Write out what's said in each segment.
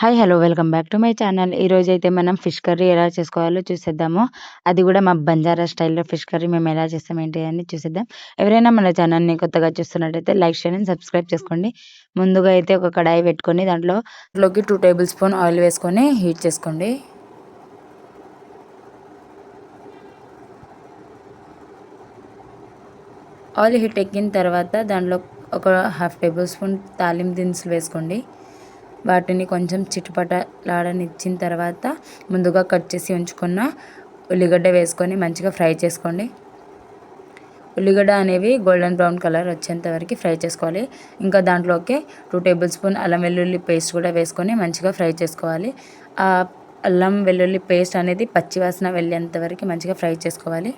Hi hello welcome back to my channel ఈరోజు అయితే మనం ఫిష్ కర్రీ ఎలా చేసుకోవాలో చూసేద్దాము. అది కూడా మా బంజారా స్టైల్లో ఫిష్ కర్రీ మేము ఎలా చేస్తాం ఏంటి అని చూసేద్దాం. ఎవరైనా మన ఛానల్ని కొత్తగా చూస్తున్నట్టయితే లైక్ చేయండి సబ్స్క్రైబ్ చేసుకోండి. ముందుగా అయితే ఒక కడాయి పెట్టుకొని దాంట్లో దాంట్లోకి టూ టేబుల్ స్పూన్ ఆయిల్ వేసుకొని హీట్ చేసుకోండి. ఆయిల్ హీట్ ఎక్కిన తర్వాత దాంట్లో ఒక హాఫ్ టేబుల్ స్పూన్ తాలింపు దినుసులు వేసుకోండి. వాటిని కొంచెం చిటపటలాడనిచ్చిన తర్వాత ముందుగా కట్ చేసి ఉంచుకున్న ఉల్లిగడ్డ వేసుకొని మంచిగా ఫ్రై చేసుకోండి. ఉల్లిగడ్డ అనేవి గోల్డెన్ బ్రౌన్ కలర్ వచ్చేంత వరకు ఫ్రై చేసుకోవాలి. ఇంకా దాంట్లోకి టూ టేబుల్ స్పూన్ అల్లం వెల్లుల్లి పేస్ట్ కూడా వేసుకొని మంచిగా ఫ్రై చేసుకోవాలి. ఆ అల్లం వెల్లుల్లి పేస్ట్ అనేది పచ్చివాసన వెళ్ళేంత వరకు మంచిగా ఫ్రై చేసుకోవాలి.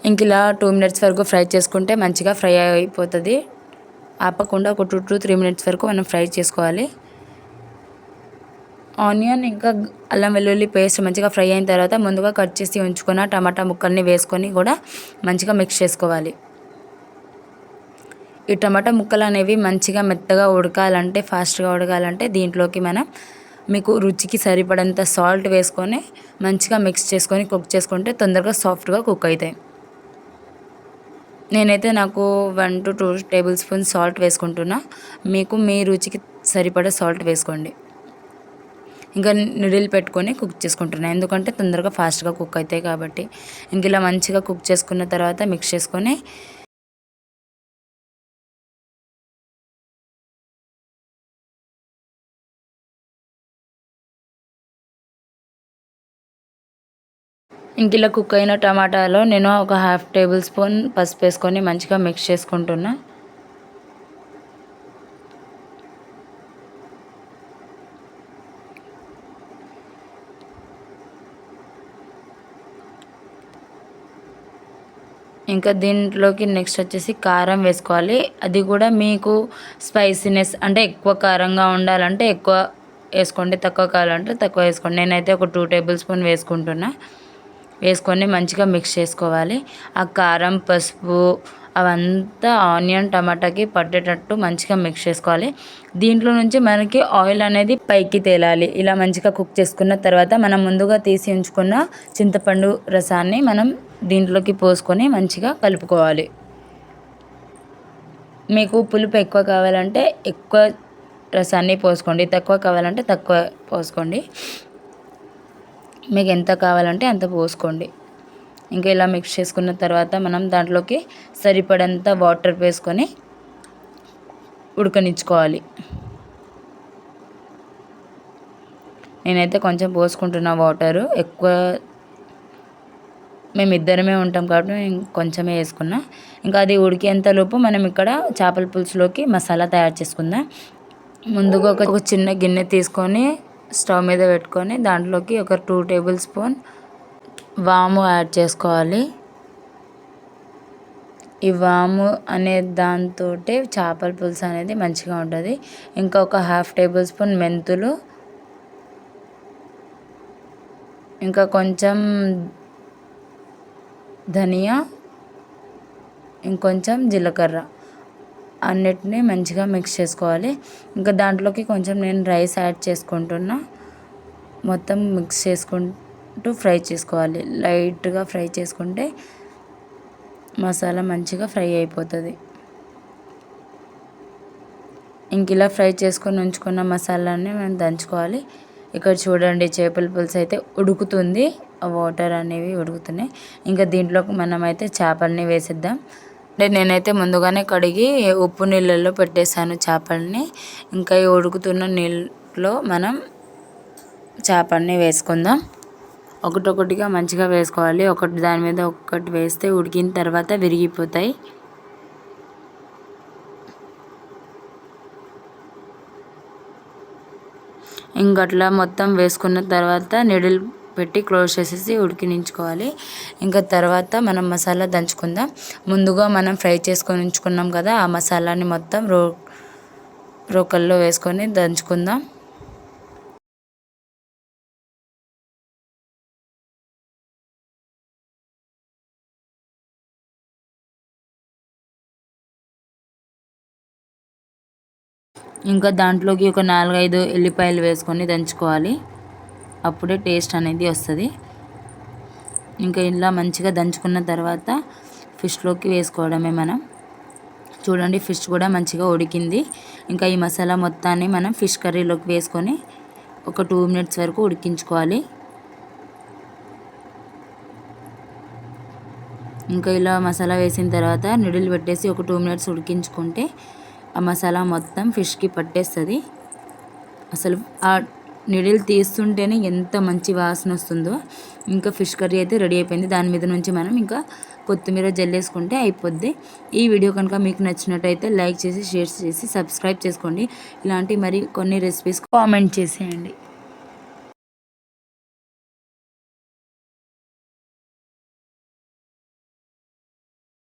ఇంక ఇలా టూ మినిట్స్ వరకు ఫ్రై చేసుకుంటే మంచిగా ఫ్రై అయిపోతుంది. ఆపకుండా ఒక టూ టు త్రీ మినిట్స్ వరకు మనం ఫ్రై చేసుకోవాలి. ఆనియన్ ఇంకా అల్లం వెల్లుల్లి పేస్ట్ మంచిగా ఫ్రై అయిన తర్వాత ముందుగా కట్ చేసి ఉంచుకున్న టమాటా ముక్కల్ని వేసుకొని కూడా మంచిగా మిక్స్ చేసుకోవాలి. ఈ టమాటా ముక్కలు అనేవి మంచిగా మెత్తగా ఉడకాలంటే ఫాస్ట్గా ఉడకాలంటే దీంట్లోకి మనం మీకు రుచికి సరిపడంత సాల్ట్ వేసుకొని మంచిగా మిక్స్ చేసుకొని కుక్ చేసుకుంటే తొందరగా సాఫ్ట్గా కుక్ అవుతాయి. నేనైతే నాకు one two two tablespoon salt వేసుకుంటున్నా. మీకు మీ రుచికి సరిపడా సాల్ట్ వేసుకోండి. ఇంకా నిడిల్ పెట్టుకొని కుక్ చేసుకుంటున్నాను ఎందుకంటే తొందరగా ఫాస్ట్గా కుక్ అవుతాయి కాబట్టి. ఇంక ఇలా మంచిగా కుక్ చేసుకున్న తర్వాత మిక్స్ చేసుకొని ఇంక ఇలా కుక్ అయిన టమాటాలో నేను ఒక హాఫ్ టేబుల్ స్పూన్ పసుపు వేసుకొని మంచిగా మిక్స్ చేసుకుంటున్నా. ఇంకా దీంట్లోకి నెక్స్ట్ వచ్చేసి కారం వేసుకోవాలి. అది కూడా మీకు స్పైసీనెస్ అంటే ఎక్కువ కారంగా ఉండాలంటే ఎక్కువ వేసుకోండి తక్కువ కావాలంటే తక్కువ వేసుకోండి. నేనైతే ఒక టూ టేబుల్ స్పూన్ వేసుకుంటున్నా. వేసుకొని మంచిగా మిక్స్ చేసుకోవాలి. ఆ కారం పసుపు అవంతా ఆనియన్ టమాటాకి పట్టేటట్టు మంచిగా మిక్స్ చేసుకోవాలి. దీంట్లో నుంచి మనకి ఆయిల్ అనేది పైకి తేలాలి. ఇలా మంచిగా కుక్ చేసుకున్న తర్వాత మనం ముందుగా తీసి ఉంచుకున్న చింతపండు రసాన్ని మనం దీంట్లోకి పోసుకొని మంచిగా కలుపుకోవాలి. మీకు పులుపు ఎక్కువ కావాలంటే ఎక్కువ రసాన్ని పోసుకోండి. తక్కువ కావాలంటే తక్కువ పోసుకోండి. మీకు ఎంత కావాలంటే అంత పోసుకోండి. ఇంకా ఇలా మిక్స్ చేసుకున్న తర్వాత మనం దాంట్లోకి సరిపడంత వాటర్ వేసుకొని ఉడకనిచ్చుకోవాలి. నేనైతే కొంచెం పోసుకుంటున్నా వాటరు. ఎక్కువ మేము ఇద్దరమే ఉంటాం కాబట్టి నేను కొంచెమే వేసుకున్నా. ఇంకా అది ఉడికేంతలోపు మనం ఇక్కడ చేపల పులుసులోకి మసాలా తయారు చేసుకుందాం. ముందుగా ఒక చిన్న గిన్నె తీసుకొని స్టవ్ మీద పెట్టుకొని దాంట్లోకి ఒక టూ టేబుల్ స్పూన్ వాము యాడ్ చేసుకోవాలి. ఈ వాము అనే దాంతో చేపల పులుసు అనేది మంచిగా ఉంటుంది. ఇంకా ఒక హాఫ్ టేబుల్ స్పూన్ మెంతులు. ఇంకా కొంచెం ధనియా. ఇంకొంచెం జీలకర్ర. అన్నిటినీ మంచిగా మిక్స్ చేసుకోవాలి. ఇంకా దాంట్లోకి కొంచెం నేను రైస్ యాడ్ చేసుకుంటున్నా. మొత్తం మిక్స్ చేసుకుంటూ ఫ్రై చేసుకోవాలి. లైట్గా ఫ్రై చేసుకుంటే మసాలా మంచిగా ఫ్రై అయిపోతుంది. ఇంక ఇలా ఫ్రై చేసుకొని ఉంచుకున్న మసాలాని మనం దంచుకోవాలి. ఇక్కడ చూడండి చేపల పులుసు అయితే ఉడుకుతుంది. వాటర్ అనేవి ఉడుకుతున్నాయి. ఇంకా దీంట్లోకి మనమైతే చేపల్ని వేసిద్దాం. అంటే నేనైతే ముందుగానే కడిగి ఉప్పు నీళ్ళల్లో పెట్టేశాను చేపల్ని. ఇంకా ఈ ఉడుకుతున్న నీళ్ళలో మనం చేపల్ని వేసుకుందాం. ఒకటొకటిగా మంచిగా వేసుకోవాలి. ఒకటి దాని మీద ఒకటి వేస్తే ఉడికిన తర్వాత విరిగిపోతాయి. ఇంకట్లా మొత్తం వేసుకున్న తర్వాత నిడిల్ పెట్టి క్లోజ్ చేసేసి ఉడికించుకోవాలి ఇంకా తర్వాత మనం మసాలా దంచుకుందాం. ముందుగా మనం ఫ్రై చేసుకొని ఉంచుకున్నాం కదా ఆ మసాలాని మొత్తం రో రోకల్లో వేసుకొని దంచుకుందాం. ఇంకా దాంట్లోకి ఒక నాలుగైదు ఎల్లిపాయలు వేసుకొని దంచుకోవాలి. అప్పుడే టేస్ట్ అనేది వస్తుంది. ఇంకా ఇలా మంచిగా దంచుకున్న తర్వాత ఫిష్లోకి వేసుకోవడమే మనం. చూడండి ఫిష్ కూడా మంచిగా ఉడికింది. ఇంకా ఈ మసాలా మొత్తాన్ని మనం ఫిష్ కర్రీలోకి వేసుకొని ఒక టూ మినిట్స్ వరకు ఉడికించుకోవాలి. ఇంకా ఇలా మసాలా వేసిన తర్వాత నిడిల్ పెట్టేసి ఒక టూ మినిట్స్ ఉడికించుకుంటే ఆ మసాలా మొత్తం ఫిష్కి పట్టేస్తుంది. అసలు ఆ నిడిల్ తీస్తుంటేనే ఎంత మంచి వాసన వస్తుందో. ఇంకా ఫిష్ కర్రీ అయితే రెడీ అయిపోయింది. దాని మీద నుంచి మనం ఇంకా కొత్తిమీర జల్లేసుకుంటే అయిపోద్ది. ఈ వీడియో కనుక మీకు నచ్చినట్టయితే లైక్ చేసి షేర్ చేసి సబ్స్క్రైబ్ చేసుకోండి. ఇలాంటి మరి కొన్ని రెసిపీస్ కామెంట్ చేసేయండి.